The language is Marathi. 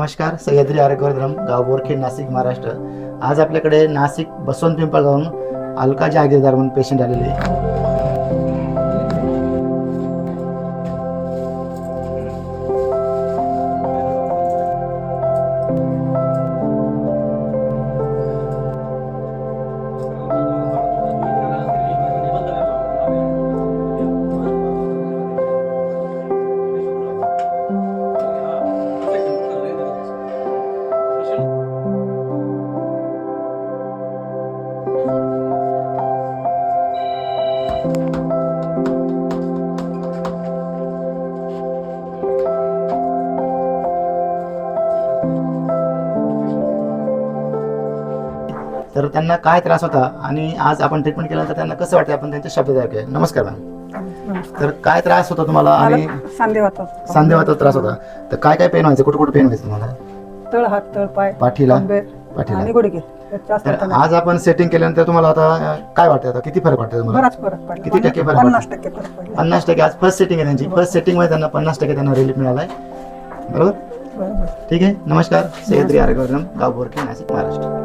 नमस्कार सह्याद्री आरोग्यवर्धनम गाव बोरखेड नाशिक महाराष्ट्र आज आपल्याकडे नाशिक बसवंत पिंपळगावून अलका जहागीरदार म्हणून पेशंट आलेले आहे. तर त्यांना काय त्रास होता आणि आज आपण ट्रीटमेंट केल्यानंतर त्यांना कसं वाटतं आपण त्यांच्या शब्दात ऐकूया. नमस्कार मॅम. तर काय त्रास होता तुम्हाला आणि मला सांधे होतात सांधेवाचा त्रास होता. तर काय काय पेन व्हायचं? कुठे कुठे पेन व्हायचं तुम्हाला? तळ हात तळ पाय पाठीला? आणि जास्त तर. आज आपण सेटिंग केल्यानंतर तुम्हाला आता अं, काय वाटतं आता? किती फरक वाटतं तुम्हाला? बराच फरक पडला. किती टक्के फरक पन्नास टक्के फरक पडला. पन्नास टक्के. आज फर्स्ट सेटिंग आहे त्यांची. फर्स्ट सेटिंगमध्ये त्यांना पन्नास टक्के त्यांना रिलीफ मिळालाय. बरोबर? बरोबर. ठीक आहे? नमस्कार. सह्याद्री आरोग्यवर्धन गाव बोरखे नाशिक महाराष्ट्र.